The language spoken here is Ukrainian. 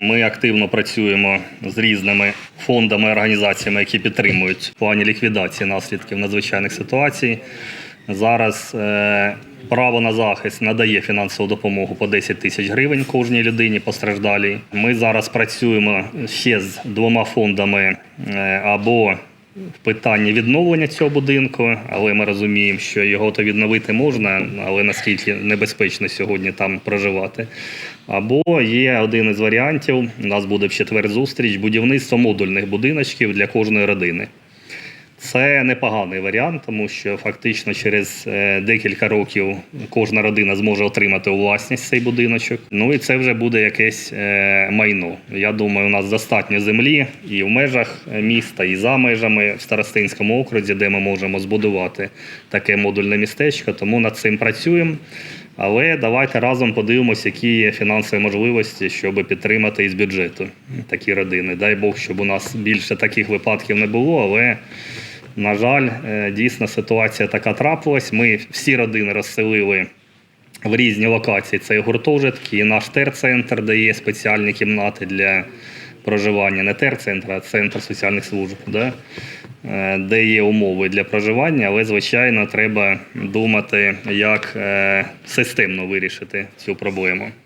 Ми активно працюємо з різними фондами, організаціями, які підтримують в плані ліквідації наслідків надзвичайних ситуацій. Зараз е, право на захист надає фінансову допомогу по 10 тисяч гривень кожній людині постраждалій. Ми зараз працюємо ще з двома фондами е, або в питанні відновлення цього будинку, але ми розуміємо, що його то відновити можна, але наскільки небезпечно сьогодні там проживати. Або є один із варіантів. У нас буде в четвер зустріч будівництво модульних будиночків для кожної родини. Це непоганий варіант, тому що фактично через е, декілька років кожна родина зможе отримати у власність цей будиночок. Ну і це вже буде якесь е, майно. Я думаю, у нас достатньо землі і в межах міста, і за межами в Старостинському окрузі, де ми можемо збудувати таке модульне містечко. Тому над цим працюємо. Але давайте разом подивимося, які є фінансові можливості, щоб підтримати із бюджету такі родини. Дай Бог, щоб у нас більше таких випадків не було, але. На жаль, е, дійсно ситуація така трапилась. Ми всі родини розселили в різні локації. Це і гуртожитки, і наш терцентр, де є спеціальні кімнати для проживання. Не терцентр, а центр соціальних служб, да? Е, де є умови для проживання, але, звичайно, треба думати, як е, системно вирішити цю проблему.